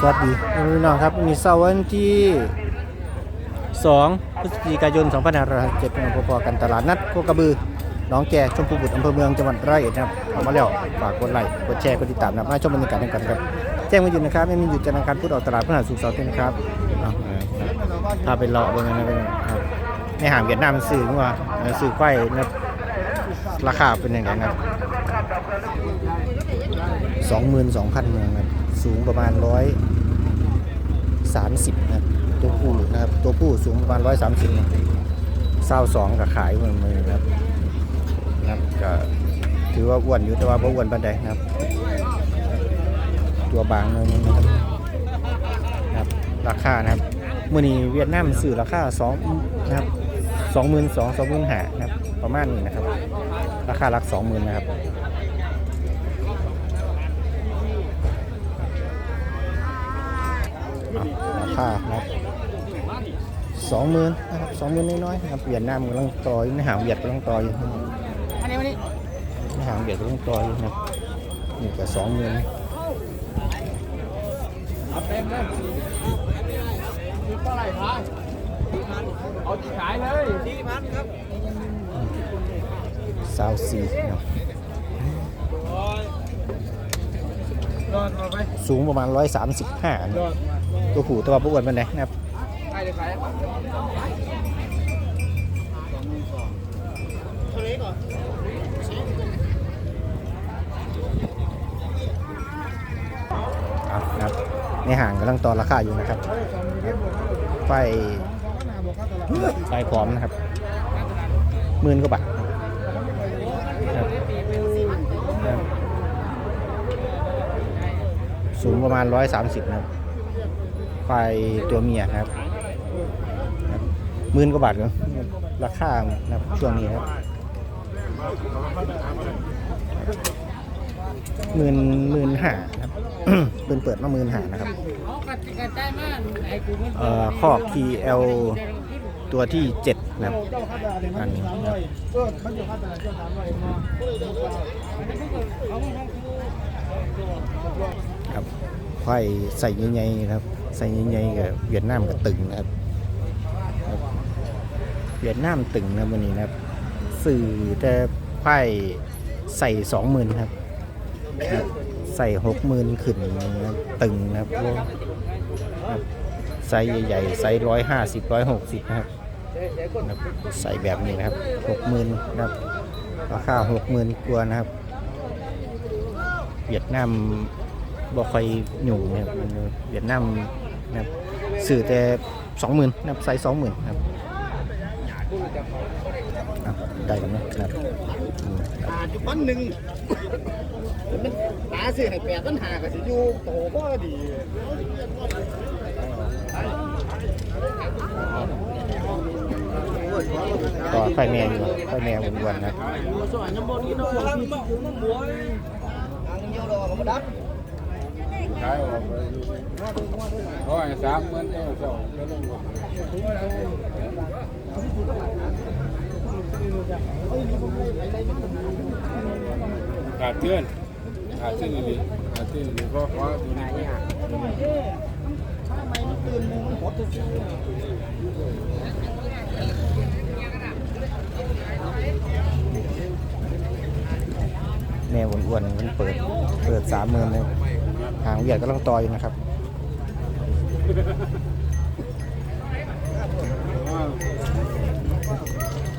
สวัสดีพี่น้องครับมีเสาร์วันที่ 2 พฤศจิกายน 2567เป็นพอๆกันตลาดนัดโคกระบือหน้องแก่ชมพูบุตรอำเภอเมืองจังหวัดร้อยเอ็ดนะครับเอามาแล้วฝากกดไลค์กดแชร์กดติดตามนะครับมาชมบรรยากาศกันครับแจ้งมาอยู่นะครับไม่มีหยุดจันทร์อังคารพุธออกตลาดพฤหัสศุกร์เสาร์อาที่นะครับเอาเอาพาไปเลาะเบนนะเป็นครับในหางเวียดนามมันสื่อว่าเออสื่อไข่นะครับราคาเป็นยังไงนะครับสองหมื่นสองพันเมืองนะครับสูงประมาณร้อย สามสิบนะครับตัวผู้นะครับตัวผู้สูงประมาณร้อยสามสิบเศร้าสองกับขายมือมือนะครับนะครับก็ถือว่าอ้วนอยู่แต่ว่าบ่อ้วนปานใดนะครับ ตัวบางเลยนะครับนะครับราคานะครับมื่อนี้เวียดนามสื่อราคาสองนะครับสองหมื่นสองสองหมื่นห้านะครับประมาณนี้นะครับ ราคาหลักสองหมื่นนะครับ รา คานะครับสองหมื่นนะครับสองหมื่นน้อยๆนะครับเวียดนามกำลังต่ออยู่ในหางเวียดกำลังต่ออยู่อันนี้วันนี้ในหางเวียดกำลังต่ออยู่นะครับนี่ก็สองหมื่นเอาเต็มเลยมีเท่าไหร่พายเอาที่ขายเลยสี่พันครับสาวสี่นะครับรอดรอดไปสูงประมาณร้อยสามสิบห้ารอด ตัวผู้ตัวผู้อ้วนเป็นไงนะครับใครจะขายเท่านี้ก่อนเอานะครับในห่างกำลังต่อราคาอยู่นะครับไฟไฟพร้อมนะครับหมื่นกว่าบาทนะครับนะครับสูงประมาณ 130นะครับ ไฟตัวเมียครับหมื่นกว่าบาทครับราคาครับช่วงนี้ครับหมื่นหมื่นห้าครับเปิดเปิดมาหมื่นห้านะครับเอากระติกกระจายมาไอ้กูมันเอ่อคอก TL ตัวที่เจ้าข้าด่าเนี่ยมันอยู่สามร้อยเออมันอยู่ข้ายมาเอามาทำครับไข่ใส่ใหญ่ๆครับ ใส่ใหญ่ๆกับเวียดนามกับตึงนะครับเวียดนามตึงนะวันนี้นะครับสื่อแต่ไข่ใส่สองหมื่นครับ ใส่หกหมื่นขึ้นนะตึงนะครับพวกครับไซส์ใหญ่ๆไซส์ร้อยห้าสิบร้อยหกสิบนะครับใส่แบบนี้นะครับหกหมื่นนะครับราคาหกหมื่นกว่านะครับ เวียดนามบ่ค่อยหยู่นะครับเวียดนาม นะครับสื่อแต่สองหมื่นนะครับไซส์สองหมื่นครับอะได้กันนะครับอืมครับตาจุดปันหนึ่งมันตาสิให้แปดปัญหาก็สิอยู่โตก็ดีต่อไฟแม่อยู่ไฟแม่วนๆนะสวรรค์น้ำบนนี่เนาะ ขายออกไปร้อยสามหมื่นเอวสองแล้วลงมาขาดเตือนขาดเตือนดีขาดเตือนดีเพราะว่าตัวนี้ทำไมไม่เตือนมึงหมดสิแม่อ้วนๆมันเปิด เปิดสามหมื่นเลย หางเวียดก็ต้องต่ออยู่นะครับ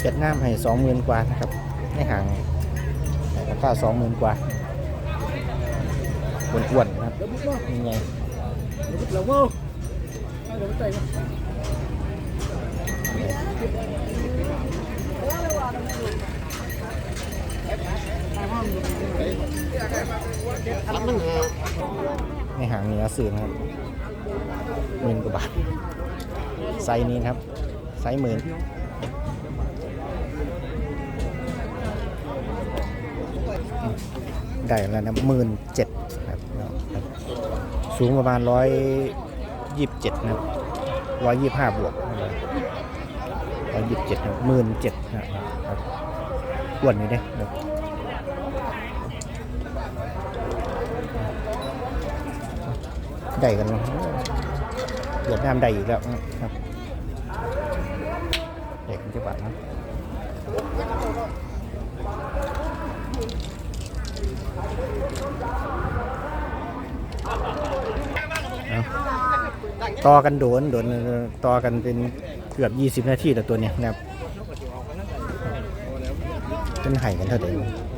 เวียดนามให้สองหมื่นกว่านะครับในห่างราคาสองหมื่นกว่าอ้วนๆนะครับยังไงราเว้าเดี๋ยวไป ในหางเนื้อสื่อนะครับหมื่นกว่าบาทไซส์นี้นะครับ ไซส์หมื่นได้แล้วนะหมื่นเจ็ดครับสูงประมาณร้อยยี่สิบเจ็ดนะครับร้อยยี่ห้าบวกร้อยยี่สิบเจ็ดหมื่นเจ็ดนะครับอ้วนอยู่เด้ครับ ได้กันมั้งเวียดนามได้อีกแล้วครับเด็กจังหวัดนะเอาต่อกันโดนโดนต่อกันเป็นเกือบ 20 นาทีแต่ตัวเนี้ยนะครับเป็นไห่กันเท่าไหร่เด็ก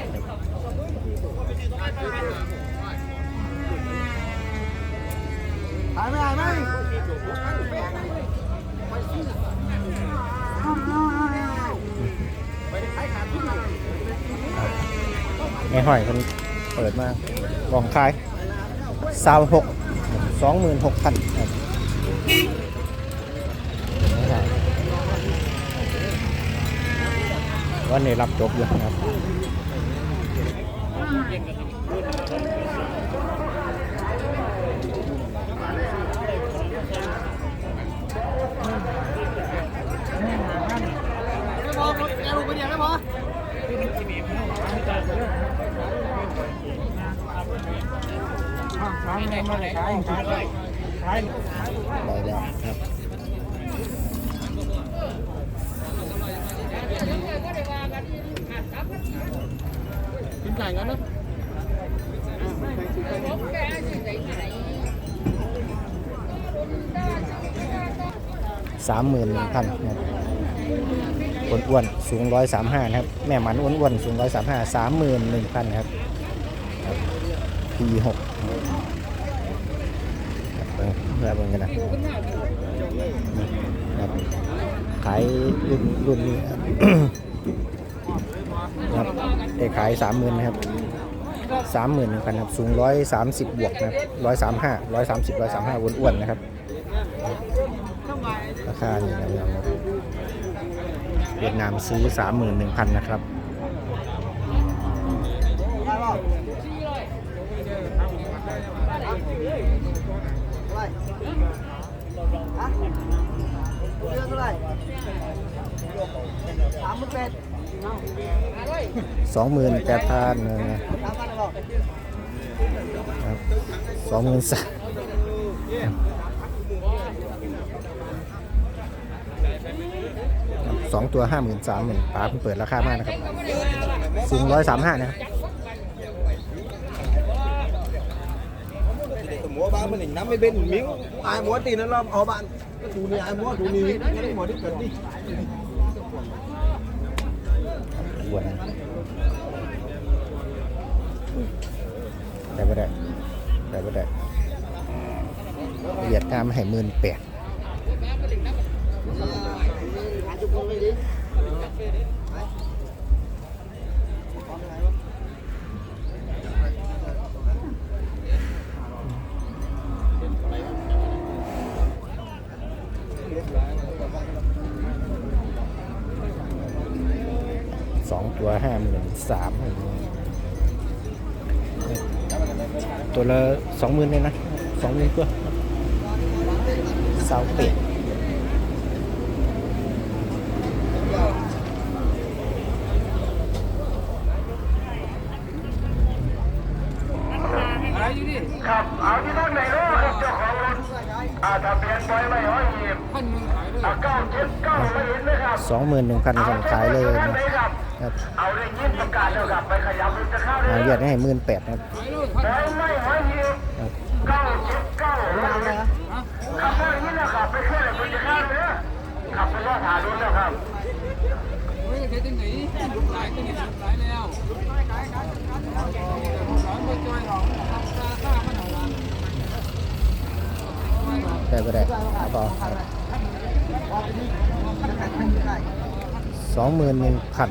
ในห้อยมันเปิดมากลองขายสาวหกสองหมื่นหกพันวันนี้รับจบอยู่ครับ ได้แล้วครับกินไก่กันนะสามหมื่นหนึ่งพันครับอ้วนๆสูงร้อยสามห้าครับ แม่หมันอ้วนๆสูงร้อยสามห้าสามหมื่นหนึ่งพันครับ ปีหกเบิ่งเพื่อเบิ่งกันนะขายรุ่นรุ่นนี้ครับได้ขายสามหมื่นนะครับสามหมื่นหนึ่งพันครับ สูงร้อยสามสิบบวกนะครับร้อยสามห้าร้อยสามสิบร้อยสามห้าอ้วนๆนะครับ ราคานี่นะครับเวียดนามซื้อ31,000นะครับ เรื่องอะไรสามหมื่นแปด28,000นะสามพันบอกครับสองหมื่นสามสองตัวห้าหมื่นสามหมื่นป้าเพิ่งเปิดราคามากนะครับสูงร้อยสามห้านะครับ múa ba mươi năm mươi bên miếng ai múa tiền nó lo họ bạn chủ này ai múa chủ này cái múa đi cần đi อ้วนนะได้ไม่ได้ได้ไม่ได้เวียดนามใสองตัวห้าหมื่นสามตัวละสองหมื่นเลยนะสองหมื่นตัวสาวเป็ดอะไรอยู่ดิครับเอาที่นั่งไหนรู้ครับเจ้าของรถอาทะเบียนไว้ไม่ห้อยหีบพันมึงขายเลยอ่าเก้าเจ็ดเก้าไม่เห็นเลยครับสองหมื่นหนึ่งพันสั่งขายเลยท่านนะไหน ครับครับเอาได้ยินประกาศแล้วครับไปขยับรถจะเข้าเลหายเวียดให้หมื่นแปดนะครับขายเลยพันไว้ไม่ห้อยหีบครับเก้าเจ็ดเก้าไม่เห็นครับไม่เห็นนะครับไปเคลื่อนรถจะเข้าเลยนะครับไปรอดหารถแล้วครับเฮ้ยเทจังไหนหลายตัวนี้หลายแล้วหลายคนจอยหรอกราคามันหนาได้ก็ได้เอาเปล่า สองหมื่นหนึ่งพัน